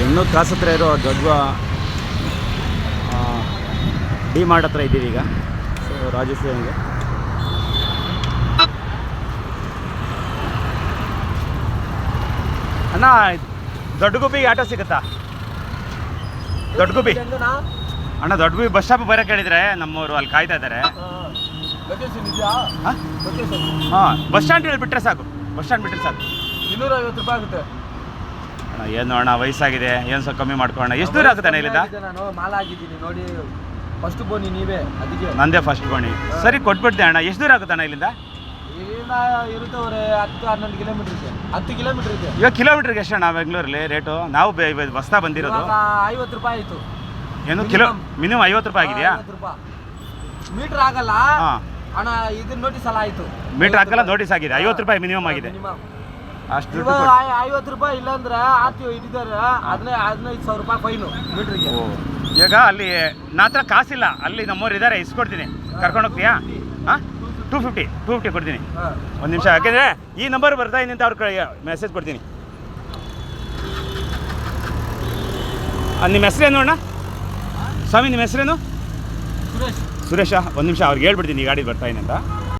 ಹೆಣ್ಣು ಕ್ರಾಸ್ ಹತ್ರ ಇರೋ ದೊಡ್ಡ ಡಿ ಮಾರ್ಟ್ ಹತ್ರ ಇದ್ದೀವಿ ಈಗ. ಸೊ ರಾಜೇಶ್ವರಿಗೆ ಅಣ್ಣ, ದೊಡ್ಡ ಗುಬ್ಬಿಗೆ ಆಟೋ ಸಿಗುತ್ತಾ? ದೊಡ್ಡ ಗುಬ್ಬಿ? ಅಣ್ಣ, ದೊಡ್ಡ ಗುಬ್ಬಿ ಬಸ್ ಸ್ಟಾಪ್ ಬರೋಕೆ ಹೇಳಿದ್ರೆ ನಮ್ಮವರು ಅಲ್ಲಿ ಕಾಯ್ತಾ ಇದ್ದಾರೆ. ಹಾಂ? ಬಸ್ ಸ್ಟ್ಯಾಂಡ್ ಹೇಳಿಬಿಟ್ರೆ ಸಾಕು. ಬಸ್ ಸ್ಟ್ಯಾಂಡ್ ಬಿಟ್ಟರೆ ಸಾಕು. ಇನ್ನೂರ ಐವತ್ತು ರೂಪಾಯಿ ಆಗುತ್ತೆ. ಏನು ಅಣ್ಣ ವಯಸ್ಸಾಗಿದೆ ಏನು ಸ್ವಲ್ಪ ಕಮ್ಮಿ ಮಾಡ್ಕೊಳ್ಳೋಣ. ಎಷ್ಟು ದೂರ ಆಗುತ್ತೆ ಇಲ್ಲಿಂದ? ನಾನು ನೋಡಿ. ಫಸ್ಟ್ ಬೋನಿ ನೀವೇ ಅದಕ್ಕೆ. ನಂದೇ ಫಸ್ಟ್ ಬೋನಿ. ಸರಿ ಕೊಟ್ಬಿಡ್ತೆ ಅಣ್ಣ. ಎಷ್ಟು ದೂರ ಆಗುತ್ತೆ ಅಣ್ಣ ಇಲ್ಲಿಂದ? ಇಲ್ಲಿಂದ ಇರುತ್ತೆ ಅವ್ರೆ ಹತ್ತು ಹನ್ನೊಂದು ಕಿಲೋಮೀಟರ್ ಇದೆ. ಹತ್ತು ಕಿಲೋಮೀಟರ್ ಇದೆ. ಇವಾಗ ಕಿಲೋಮೀಟ್ರಿಗೆ ಎಷ್ಟು ಅಣ್ಣ ಬೆಂಗಳೂರಲ್ಲಿ ರೇಟು ನಾವು ಬೆ- ಇವತ್ತು ಹೊಸ್ತಾ ಬಂದಿರೋದು. ಐವತ್ತು ರೂಪಾಯಿ ಆಯ್ತು. ಏನು ಕಿಲೋ. ಮಿನಿಮಮ್ ಐವತ್ತು ರೂಪಾಯಿ ಆಗಿದೆಯಾ? ಮೀಟರ್ ಆಗಲ್ಲ. ಅಣ್ಣ ಇದು ನೋಟಿಸ್ ಎಲ್ಲ ಆಯ್ತು. ಮೀಟರ್ ಹಾಕಲ್ಲ ನೋಟಿಸ್ ಆಗಿದೆ. ಐವತ್ತು ರೂಪಾಯಿ ಮಿನಿಮಮ್ ಆಗಿದೆ. ಅಷ್ಟು ಇವಾಗ ಐ- ಐವತ್ತು ರೂಪಾಯಿ ಇಲ್ಲಾಂದ್ರೆ ಆರ್ ಟಿ ಇಟ್ಟಿದ್ದಾರೆ. ಹದಿನೈದು ಹದಿನೈದು ಸಾವಿರ ರೂಪಾಯಿ ಫೈನು ಮೀಟ್ರಿಗೆ. ಓ. ಈಗ ಅಲ್ಲಿ ನಾತ್ರ ಹತ್ರ ಕಾಸಿಲ್ಲ. ಅಲ್ಲಿ ನಮ್ಮವ್ರು ಇದ್ದಾರೆ ಇಸ್ಕೊಡ್ತೀನಿ. ಕರ್ಕೊಂಡು ಹೋಗ್ತೀಯಾ? ಹಾಂ. ಟೂ ಫಿಫ್ಟಿ ಟೂ ಫಿಫ್ಟಿ ಕೊಡ್ತೀನಿ. ಹಾಂ. ಒಂದು ನಿಮಿಷ ಯಾಕೆಂದರೆ ಈ ನಂಬರ್ ಬರ್ತಾ ಇದ್ದಂತ ಅವ್ರ ಕಡೆ ಮೆಸೇಜ್ ಕೊಡ್ತೀನಿ. ಆ, ನಿಮ್ಮ ಹೆಸರೇನು ಅಣ್ಣ? ಸ್ವಾಮಿ ನಿಮ್ಮ ಹೆಸರೇನು? ಸುರೇಶ್. ಸುರೇಶ ಒಂದು ನಿಮಿಷ ಅವ್ರಿಗೆ ಹೇಳ್ಬಿಡ್ತೀನಿ ಈ ಗಾಡಿ ಬರ್ತಾ ಇದೆ ಅಂತ.